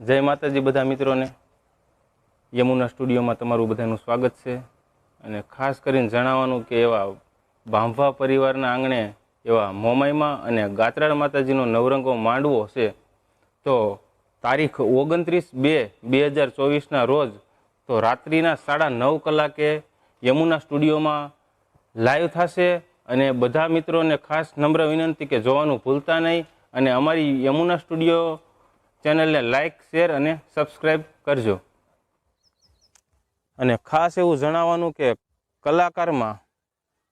જય માતાજી બધા મિત્રોને. યમુના સ્ટુડિયોમાં તમારું બધાનું સ્વાગત છે. અને ખાસ કરીને જણાવવાનું કે એવા બાંભા પરિવારના આંગણે, એવા મોમાઈમાં અને ગાત્રાળ માતાજીનો નવરંગો માંડવો છે તો તારીખ ઓગણત્રીસ બે બે હજાર ચોવીસના રોજ, તો રાત્રિના સાડા નવ કલાકે યમુના સ્ટુડિયોમાં લાઈવ થશે. અને બધા મિત્રોને ખાસ નમ્ર વિનંતી કે જોવાનું ભૂલતા નહીં. અને અમારી યમુના સ્ટુડિયો ચેનલને લાઇક શેર અને સબસ્ક્રાઈબ કરજો. અને ખાસ એવું જણાવવાનું કે કલાકારમાં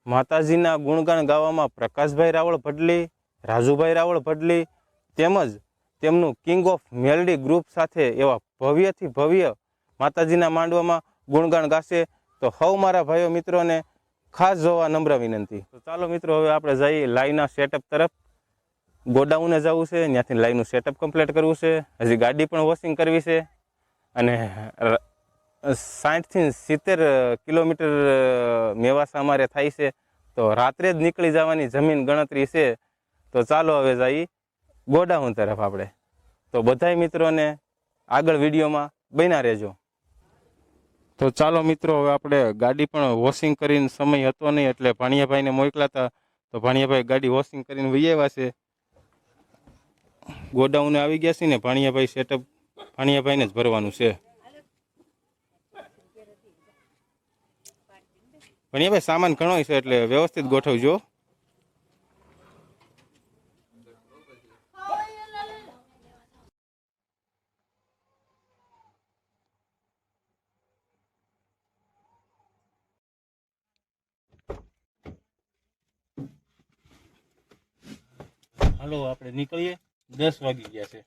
માતાજીના ગુણગાન ગાવામાં પ્રકાશભાઈ રાવળ ભડલી, રાજુભાઈ રાવળ ભડલી તેમજ તેમનું કિંગ ઓફ મેલડી ગ્રુપ સાથે એવા ભવ્યથી ભવ્ય માતાજીના માંડવામાં ગુણગાન ગાશે. તો હવ મારા ભાઈઓ મિત્રોને ખાસ જોવા નમ્ર વિનંતી. તો ચાલો મિત્રો, હવે આપણે જઈએ લાઈના સેટઅપ તરફ. ગોડાઉને જવું છે, ત્યાંથી લાઈનનું સેટઅપ કમ્પ્લીટ કરવું છે, હજી ગાડી પણ વોશિંગ કરવી છે અને સાઠથી સિત્તેર કિલોમીટર મેવાસા અમારે થાય છે. તો રાત્રે જ નીકળી જવાની જમીન ગણતરી છે. તો ચાલો હવે જઈ ગોડાઉન તરફ આપણે. તો બધાય મિત્રોને આગળ વિડીયોમાં બન્યા રહેજો. તો ચાલો મિત્રો, હવે આપણે ગાડી પણ વોશિંગ કરીને સમય હતો નહીં એટલે ભાણિયાભાઈને મોકલાતા. તો ભાણિયાભાઈ ગાડી વોશિંગ કરીને વહી છે. ગોડાઉને આવી ગયા છે ને, ભાણિયાભાઈ સેટઅપ ભાણિયાભાઈને જ ભરવાનું છે. ભાણિયાભાઈ, સામાન ઘણો છે એટલે વ્યવસ્થિત ગોઠવજો. હાલો, આપણે નીકળીએ. દસ વાગી ગયા છે.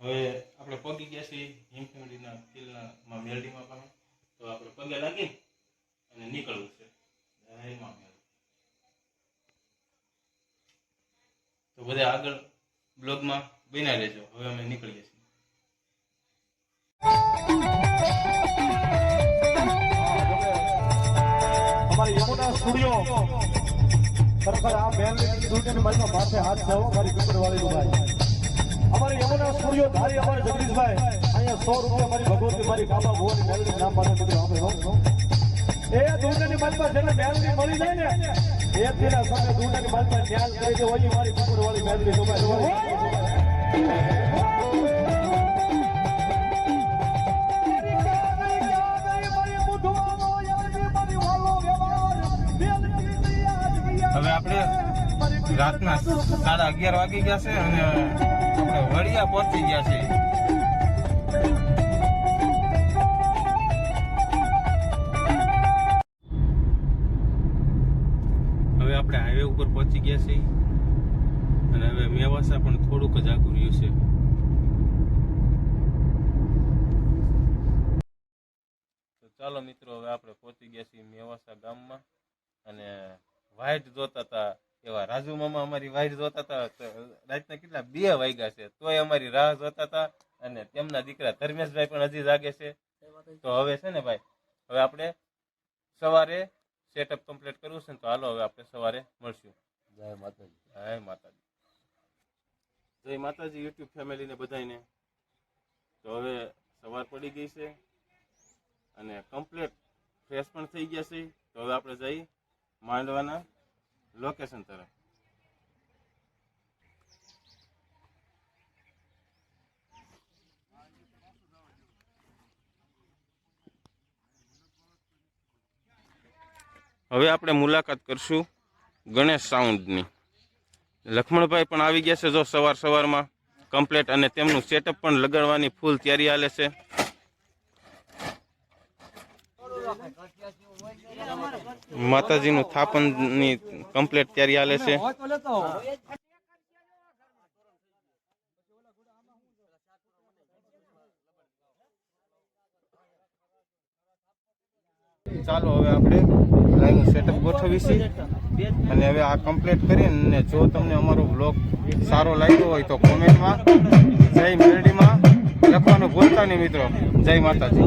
હવે આપણે પગી ગયા છીએ હિમ ફેમિલીના ફિલ્ડના મેલડીમાં પણ તો આપણે પગે લાગી અને નીકળવું છે. તો બધા આગળ બ્લોગમાં બન્યા લેજો હવે અમે નીકળીએ છીએ. અમારી યમુના સ્ટુડિયો ખરેખર આ બેનની દુનિયાની મારી માથે હાથ હો, મારી પીપળવાળી ભાઈ અમારી યમુના સ્ટુડિયો ધારી અમારે જગદીશભાઈ. અહીંયા સો રૂપિયા મારી ભગવતી, મારી કાબા ભુવાની મેલડી કીધું આપણે. એ દુનિયાની માલમાં જેને મેલડી મળી જાય ને એક દિના સમય દુનિયાની માલમાં ન્યાલ કરી દે હોય મારી પીપળવાળી મેલડી જોવાય હવે આપણે રાતના સાડા અગિયાર વાગી ગયા છે અને આપણે વડિયા પહોંચી ગયા છીએ છીએ અને હવે મેવાસા પણ થોડુંક જ આગું રહ્યું છે. તો ચાલો મિત્રો, હવે આપણે પહોંચી ગયા છીએ મેવાસા ગામમાં. અને વાઇટ જોતા હતા એવા રાજુ મામા અમારી વાઇટ જોતા હતા રાતના કેટલા? બે વાગ્યા છે. તોય અમારી રાહ જોતા હતા અને તેમના દીકરા ધર્મેશભાઈ પણ હજી જાગે છે. તો હવે છે ને ભાઈ, હવે આપણે સવારે સેટઅપ કમ્પ્લીટ કરવું છે ને તો હાલો હવે આપણે સવારે મળશું. જય માતાજી. જય માતાજી. જય માતાજી, યુટ્યુબ ફેમિલીને બધાને તો હવે સવાર પડી ગઈ છે અને કમ્પ્લીટ ફ્રેશ પણ થઈ ગયા છે. તો હવે આપણે જઈ માંડવાના લોકેશન તરફ. હવે આપણે મુલાકાત કરશું. ગણેશ સાઉન્ડની લક્ષ્મણભાઈ પણ આવી ગયા છે જો સવાર સવારમાં કમ્પ્લેટ અને તેમનું સેટઅપ પણ લગાડવાની ફૂલ તૈયારી હાલે છે. માતાજીનું થાપનની કમ્પ્લેટ તૈયારી હાલે છે. ચાલો હવે આપણે લાઈવનું સેટઅપ ગોઠવી છે અને હવે આ કમ્પ્લીટ કરીને જો તમને અમારો બ્લોગ સારો લાગ્યો હોય તો કોમેન્ટમાં જય મેરડીમાં લખવાનું ભૂલતા નહીં મિત્રો. જય માતાજી.